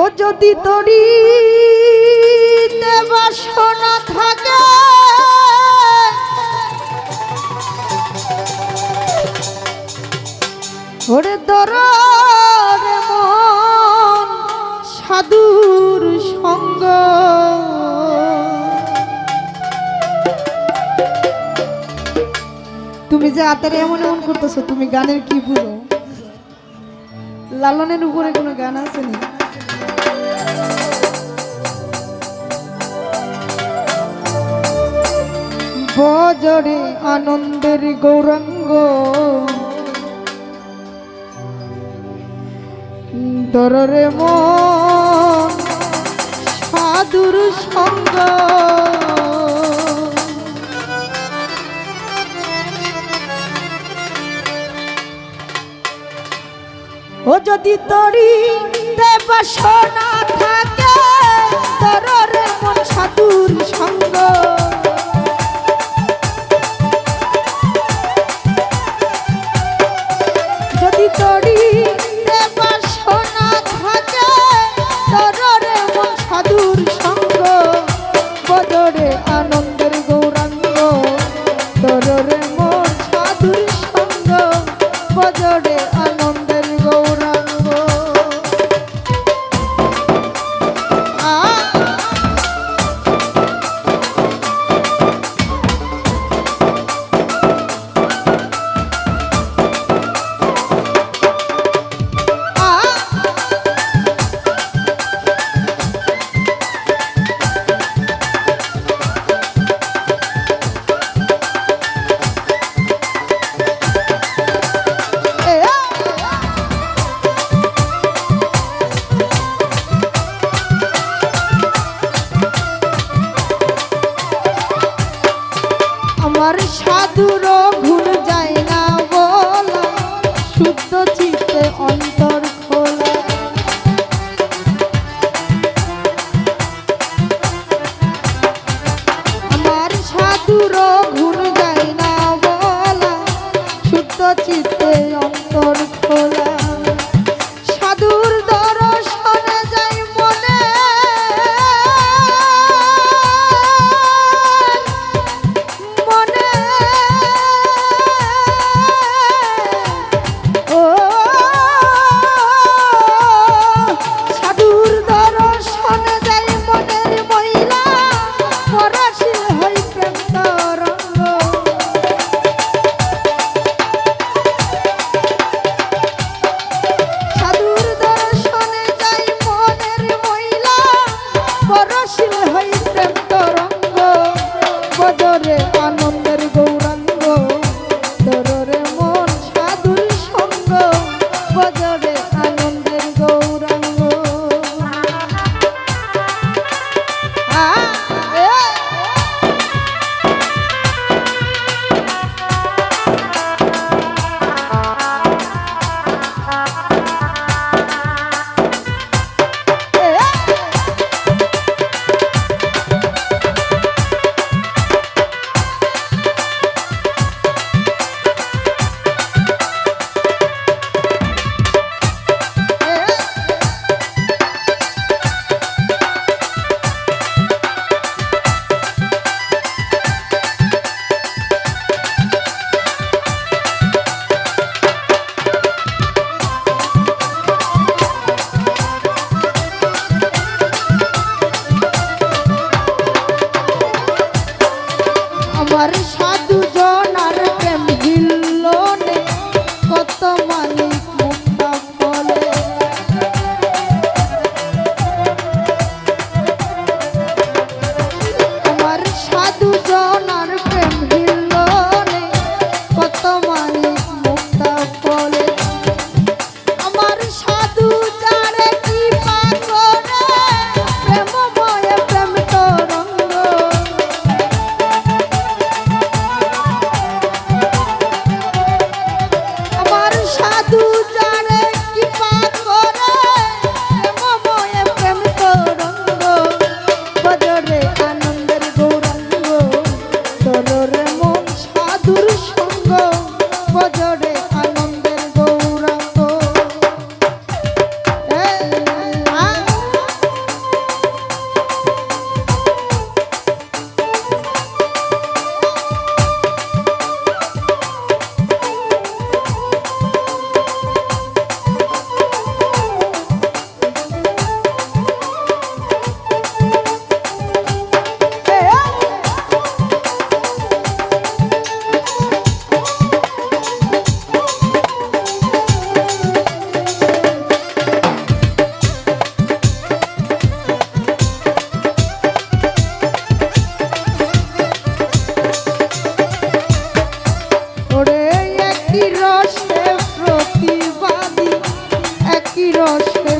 ও যদি তরি বাসনা থাকে, ওরে দর মন সাধুর সঙ্গ। তুমি যে আতারে এমন এমন করতেছো, তুমি গানের কি বুঝো? লালনের উপরে কোনো গান আছে না জরে আনন্দের গৌরাঙ্গ। দরে মাদুর সঙ্গ। ও যদি তরি দেবাসনা থাকে তররে মন সাধুর সঙ্গ।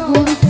Oh.